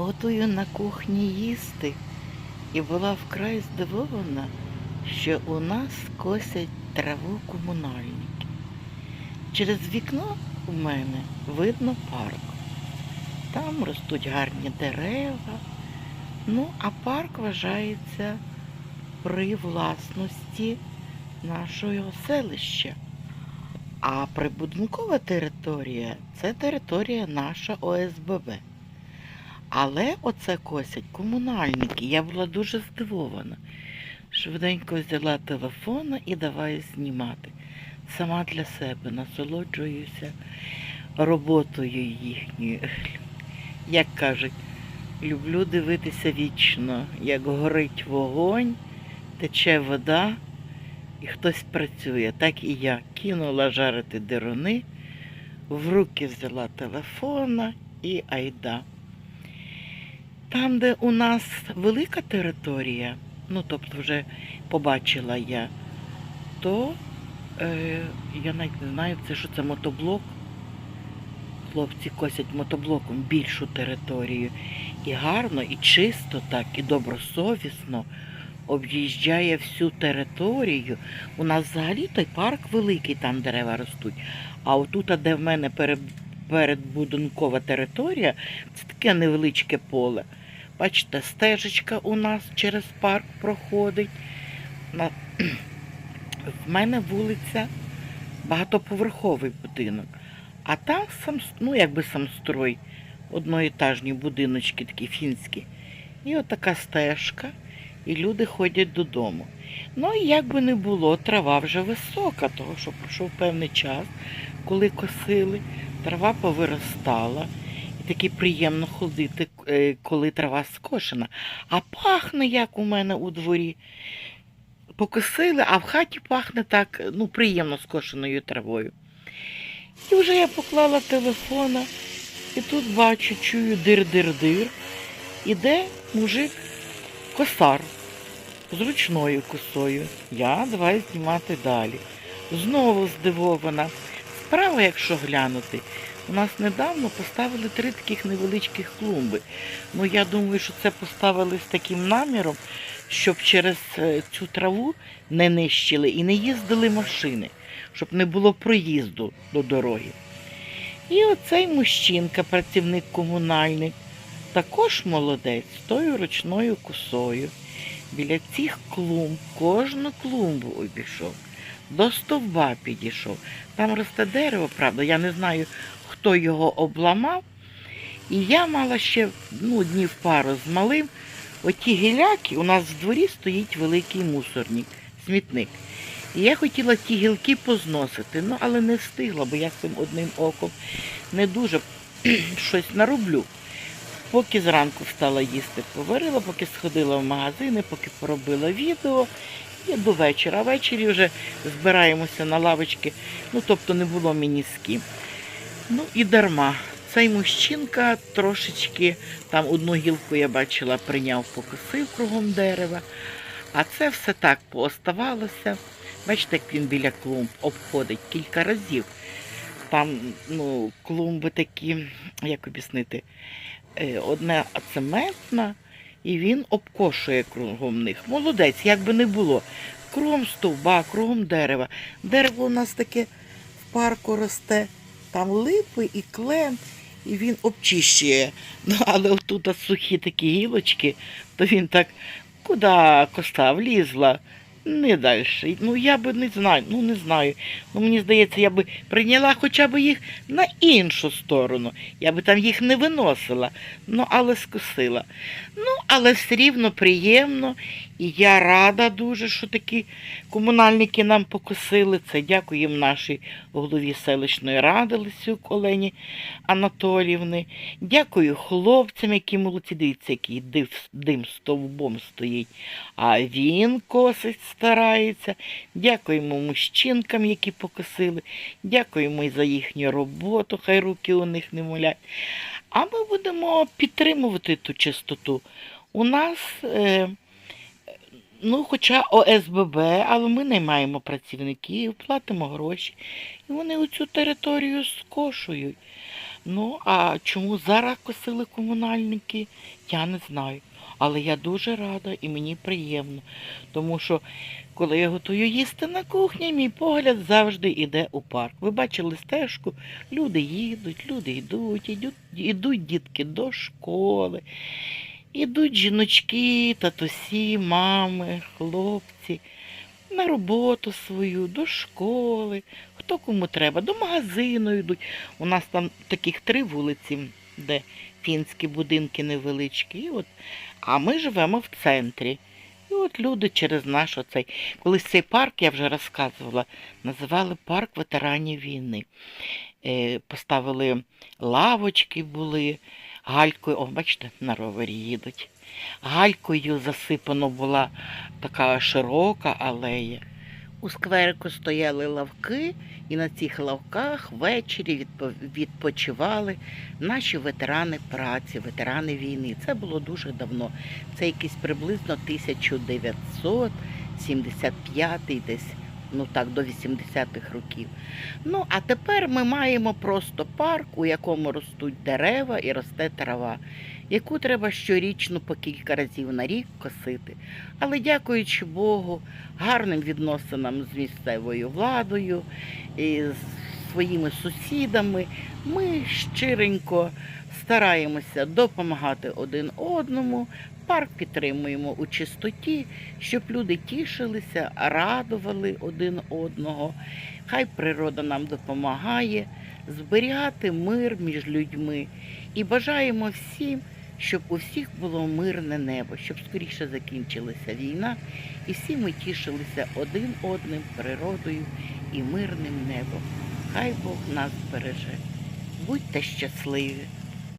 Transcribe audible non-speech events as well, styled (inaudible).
Готую на кухні їсти і була вкрай здивована, що у нас косять траву комунальники. Через вікно у мене видно парк. Там ростуть гарні дерева. Ну, а парк вважається при власності нашого селища. А прибудинкова територія це територія наша ОСББ. Але оце косять комунальники. Я була дуже здивована. Швиденько взяла телефона і давай знімати. Сама для себе насолоджуюся роботою їхньою. Як кажуть, люблю дивитися вічно, як горить вогонь, тече вода і хтось працює. Так і я кинула жарити деруни, в руки взяла телефона і айда. Там, де у нас велика територія, ну тобто вже побачила я, то е, я навіть не знаю, це що це мотоблок. Хлопці косять мотоблоком більшу територію. І гарно, і чисто так, і добросовісно об'їжджає всю територію. У нас взагалі той парк великий, там дерева ростуть. А отут, де в мене перед, передбудинкова територія, це таке невеличке поле. Бачите, стежечка у нас через парк проходить. (clears throat) В мене вулиця багатоповерховий будинок. А там сам, ну якби сам строй, одноетажні будиночки такі фінські. І отака стежка, і люди ходять додому. Ну і як би не було, трава вже висока, того що пройшов певний час, коли косили, трава повиростала. Таки приємно ходити, е, коли трава скошена. А пахне, як у мене у дворі. Покосили, а в хаті пахне так, ну, приємно скошеною травою. І вже я поклала телефона, і тут бачу, чую дир-дир-дир. Іде мужик косар з ручною косою. Я давай знімати далі. Знову здивована. Справа, якщо глянути, у нас недавно поставили три таких невеличких клумби. Ну, я думаю, що це поставили з таким наміром, щоб через е, цю траву не нищили і не їздили машини, щоб не було проїзду до дороги. І оцей мужчинка, працівник комунальник, також молодець, з тою ручною косою. Біля цих клумб кожну клумбу обійшов, до стовба підійшов. Там росте дерево, правда, я не знаю, хто його обламав. І я мала ще ну, днів пару з малим. Оті гіляки, у нас в дворі стоїть великий мусорник, смітник. І я хотіла ті гілки позносити, ну але не встигла, бо я з цим одним оком не дуже (clears throat) щось нароблю. Поки зранку встала їсти, поварила, поки сходила в магазини, поки поробила відео. І до вечора. А ввечері вже збираємося на лавочки. Ну, тобто не було мені з ким. Ну і дарма. Цей мужчинка трошечки, там одну гілку я бачила, прийняв, покосив кругом дерева. А це все так пооставалося. Бачите, як він біля клумб обходить кілька разів. Там ну, клумби такі, як об'яснити, е, одна цементна, і він обкошує кругом них. Молодець, як би не було. Кругом стовба, кругом дерева. Дерево у нас таке в парку росте, там липи і клен, і він обчищує. Ну, але отут сухі такі гілочки, то він так, куди коса влізла, не далі. Ну я би не знаю, ну не знаю. Ну мені здається, я би прийняла хоча б їх на іншу сторону. Я би там їх не виносила, ну але скосила. Ну, але все рівно приємно. І я рада дуже, що такі комунальники нам покосили. Це дякуємо нашій голові селищної ради Лисюк Олені Анатоліївни. Дякую хлопцям, які молодці. Дивіться, який дим стовбом стоїть. А він косить, старається. Дякуємо мужчинкам, які покосили. Дякуємо і за їхню роботу, хай руки у них не молять. А ми будемо підтримувати ту чистоту. У нас, е, ну, хоча ОСББ, але ми наймаємо працівників, платимо гроші. І вони оцю територію скошують. Ну, а чому зараз косили комунальники, я не знаю. Але я дуже рада і мені приємно. Тому що, коли я готую їсти на кухні, мій погляд завжди йде у парк. Ви бачили стежку, люди їдуть, люди йдуть, йдуть, йдуть дітки до школи, ідуть жіночки, татусі, мами, хлопці на роботу свою, до школи, хто кому треба, до магазину йдуть. У нас там таких три вулиці, де фінські будинки невеличкі. От, а ми живемо в центрі. І от люди через наш оцей. Колись цей парк, я вже розказувала, називали парк ветеранів війни. Е, поставили лавочки були, галькою, о, бачите, на ровері їдуть. Галькою засипано була така широка алея. У скверику стояли лавки, і на цих лавках ввечері відпо- відпочивали наші ветерани праці, ветерани війни. Це було дуже давно. Це якийсь приблизно 1975 десь, ну так, до 80-х років. Ну, а тепер ми маємо просто парк, у якому ростуть дерева і росте трава, яку треба щорічно по кілька разів на рік косити. Але дякуючи Богу, гарним відносинам з місцевою владою і з своїми сусідами, ми щиренько стараємося допомагати один одному, парк підтримуємо у чистоті, щоб люди тішилися, радували один одного. Хай природа нам допомагає зберігати мир між людьми і бажаємо всім, щоб у всіх було мирне небо, щоб скоріше закінчилася війна, і всі ми тішилися один одним природою і мирним небом. Хай Бог нас береже. Будьте щасливі!